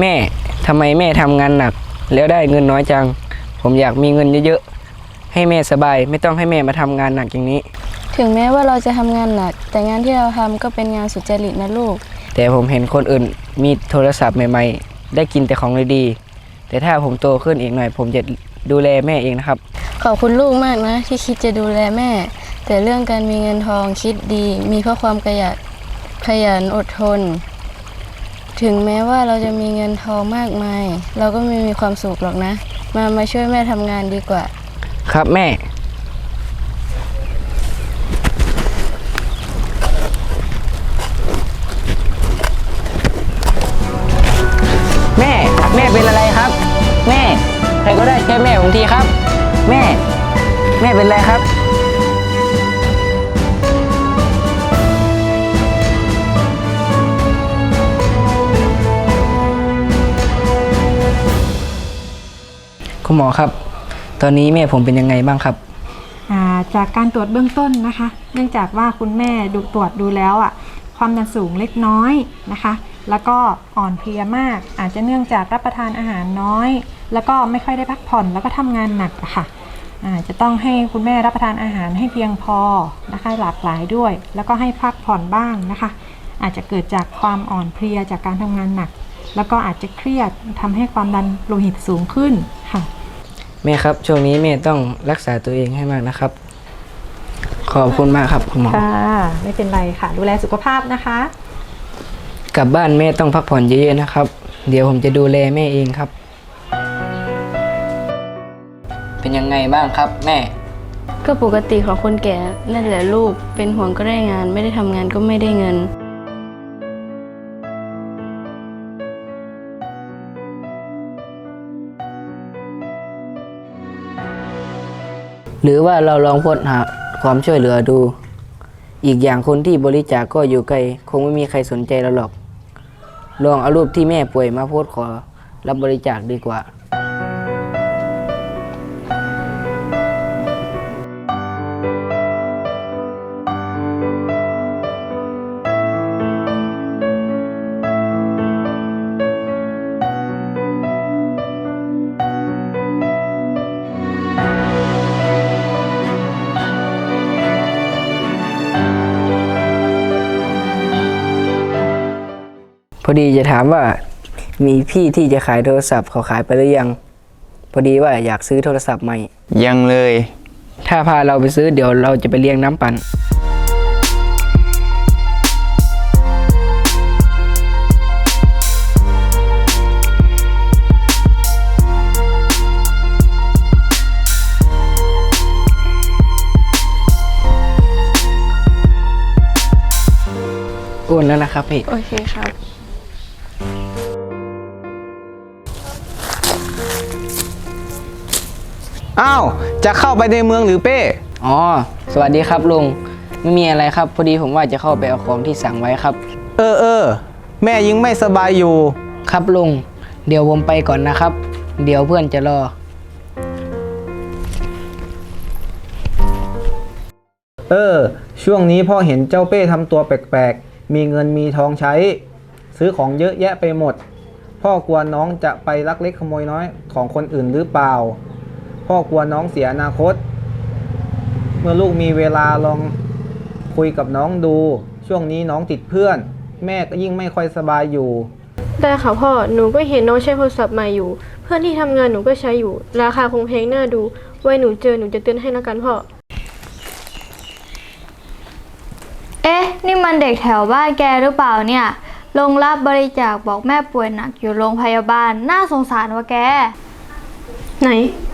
แม่ทำไมแม่ทำงานหนัก แล้วได้เงินน้อยจัง ผมอยากมีเงินเยอะๆ ให้แม่สบายไม่ต้องให้แม่มาทำงานหนักอย่างนี้ ถึงแม้ว่าเราจะทำงานหนัก แต่งานที่เราทำก็เป็นงานสุจริตนะลูก แต่ผมเห็นคนอื่นมีโทรศัพท์ใหม่ๆ ได้กินแต่ของดีๆแต่ถ้าผมโตขึ้นอีกหน่อย ผมจะดูแลแม่เองนะครับ ขอบคุณลูกมากนะ ที่คิดจะดูแลแม่ แต่เรื่องการมีเงินทองคิดดี มีเพราะความขยันขยันอดทน ถึงแม้ว่าเราจะมีเงินทองมากมาย เราก็ไม่มีความสุขหรอกนะ มามาช่วยแม่ทำงานดีกว่า ครับแม่ แม่ แม่เป็นอะไรครับ แม่ ใครก็ได้ช่วยแม่ผมทีครับ แม่ แม่เป็นอะไรครับ คุณหมอครับ ตอนนี้แม่ผมเป็นยังไงบ้างครับ อ่าจากการตรวจเบื้องต้นนะคะ เนื่องจากว่าคุณแม่ดูตรวจดูแล้วอะความดันสูงเล็กน้อยนะคะ แล้วก็อ่อนเพลียมาก อาจจะเนื่องจากรับประทานอาหารน้อย แล้วก็ไม่ค่อยได้พักผ่อนแล้วก็ทำงานหนักอะค่ะอ่าจะต้องให้คุณแม่รับประทานอาหารให้เพียงพอนะคะหลากหลายด้วย แล้วก็ให้พักผ่อนบ้างนะคะ อาจจะเกิดจากความอ่อนเพลียจากการทำงานหนัก แล้วก็อาจจะเครียดทำให้ความดันโลหิตสูงขึ้นค่ะ แม่ครับ ช่วงนี้แม่ต้องรักษาตัวเองให้มากนะครับ ขอบคุณมากครับคุณหมอ ค่ะ ไม่เป็นไรค่ะ ดูแลสุขภาพนะคะ กลับบ้านแม่ต้องพักผ่อนเยอะๆนะครับ เดี๋ยวผมจะดูแลแม่เองครับ เป็นยังไงบ้างครับแม่ ก็ปกติของคนแก่นั่นแหละลูก เป็นห่วงก็ได้งาน ไม่ได้ทำงานก็ไม่ได้เงิน รือว่าเราลองพ้นหาความช่วยเหลือดู อีกอย่างคนที่บริจาคก็อยู่ไกล คงไม่มีใครสนใจเราหรอก ลองเอารูปที่แม่ป่วยมาโพสขอรับบริจาคดีกว่า อดีจะถามว่า มีพี่ที่จะขายโทรศัพท์เขาขายไปหรือยัง พอดีว่าอยากซื้อโทรศัพท์ใหม่ ยังเลย ถ้าพาเราไปซื้อเดี๋ยวเราจะไปเลี้ยงน้ำปั่นโอนแล้วนะครับพี่ โอเคครับ อ้าว จะเข้าไปในเมืองหรือเป้ อ๋อ สวัสดีครับลุง ไม่มีอะไรครับ พอดีผมว่าจะเข้าไปเอาของที่สั่งไว้ครับ เออเออ แม่ยังไม่สบายอยู่ ครับลุง เดี๋ยวผมไปก่อนนะครับ เดี๋ยวเพื่อนจะรอ เออ ช่วงนี้พ่อเห็นเจ้าเป้ทำตัวแปลกๆ มีเงินมีทองใช้ ซื้อของเยอะแยะไปหมด พ่อกลัวน้องจะไปลักเล็กขโมยน้อยของคนอื่นหรือเปล่า พ่อกลัวน้องเสียอนาคต เมื่อลูกมีเวลาลองคุยกับน้องดู ช่วงนี้น้องติดเพื่อน แม่ก็ยิ่งไม่ค่อยสบายอยู่ ได้ค่ะพ่อ หนูก็เห็นน้องใช้โทรศัพท์ใหม่อยู่ เพื่อนที่ทำงานหนูก็ใช้อยู่ ราคาคงแพงน่าดู ไว้หนูเจอหนูจะเตือนให้แล้วกันพ่อ เอ๊ะ นี่มันเด็กแถวบ้านแกหรือเปล่าเนี่ย ลงรับบริจาคบอกแม่ป่วยหนักอยู่โรงพยาบาล น่าสงสารวะแก ไหน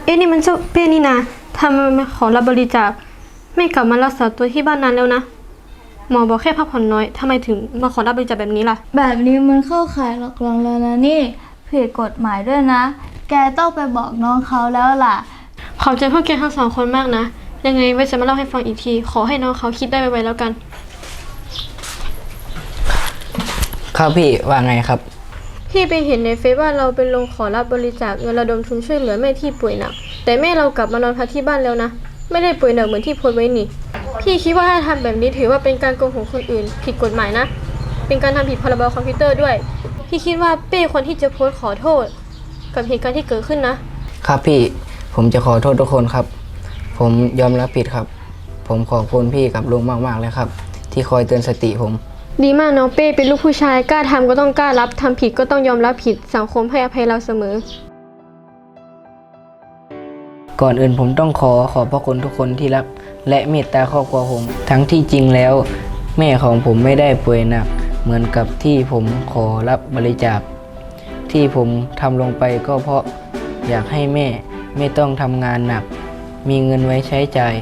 เอ๊ะนี่มันเจ้าเป้นี่นะทำไมมาขอรับบริจาค ไม่กลับมารักษาตัวที่บ้านนานแล้วนะ หมอบอกแค่พักผ่อนน้อยทำไมถึงมาขอรับบริจาคแบบนี้ล่ะ แบบนี้มันเข้าข่ายหลอกลวงแล้วนะนี่ผิดกฎหมายด้วยนะ แกต้องไปบอกน้องเขาแล้วล่ะ ขอบใจพวกแกทั้งสองคนมากนะ ยังไงไว้จะมาเล่าให้ฟังอีกที ขอให้น้องเขาคิดได้ไวๆแล้วกัน ครับพี่ว่าไงครับ พี่ไปเห็นในเฟซว่าเราเป็นลงขอรับบริจาคเงินระดมทุนช่วยเหลือแม่ที่ป่วยหนักแต่แม่เรากลับมานอนพักที่บ้านแล้วนะ ไม่ได้ป่วยหนักเหมือนที่โพสไว้นี่ พี่คิดว่าถ้าทำแบบนี้ถือว่าเป็นการโกงของคนอื่น ผิดกฎหมายนะ เป็นการทำผิดพรบคอมพิวเตอร์ด้วย พี่คิดว่าเป้ควรที่จะโพสต์ขอโทษ กับเหตุการณ์ที่เกิดขึ้นนะ ครับพี่ผมจะขอโทษทุกคนครับ ผมยอมรับผิดครับ ผมขอบคุณพี่กับลุงมากๆเลยครับ ที่คอยเตือนสติผม ดีมากน้องเป้เป็นลูกผู้ชายกล้าทำก็ต้องกล้ารับทำผิดก็ต้องยอมรับผิดสังคมให้อภัยเราเสมอ ก่อนอื่นผมต้องขอขอบพระคุณทุกคนที่รัก และเมตตาครอบครัวผม ทั้งที่จริงแล้ว แม่ของผมไม่ได้ป่วยหนัก เหมือนกับที่ผมขอรับบริจาคที่ผมทำลงไปก็เพราะอยากให้แม่ไม่ต้องทำงานหนัก มีเงินไว้ใช้จ่าย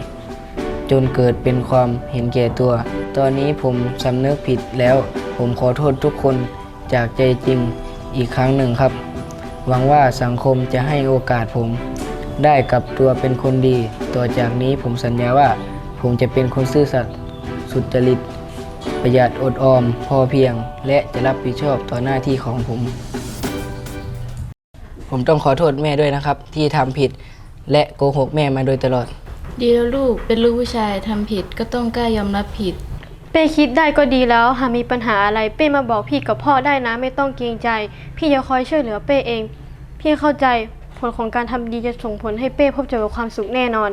จนเกิดเป็นความเห็นแก่ตัว ตอนนี้ผมสำนึกผิดแล้ว ผมขอโทษทุกคนจากใจจริงอีกครั้งหนึ่งครับ หวังว่าสังคมจะให้โอกาสผม ได้กลับตัวเป็นคนดี ต่อจากนี้ผมสัญญาว่า ผมจะเป็นคนซื่อสัตย์สุจริต ประหยัดอดออม พอเพียง และจะรับผิดชอบต่อหน้าที่ของผม ผมต้องขอโทษแม่ด้วยนะครับ ที่ทำผิดและโกหกแม่มาโดยตลอด ดีแล้วลูกเป็นลูกผู้ชายทำผิดก็ต้องกล้ายอมรับผิด เป้คิดได้ก็ดีแล้วหากมีปัญหาอะไรเป้มาบอกพี่กับพ่อได้นะไม่ต้องเกรงใจ พี่จะคอยช่วยเหลือเป้เอง พี่เข้าใจผลของการทำดีจะส่งผลให้เป้พบเจอกับความสุขแน่นอน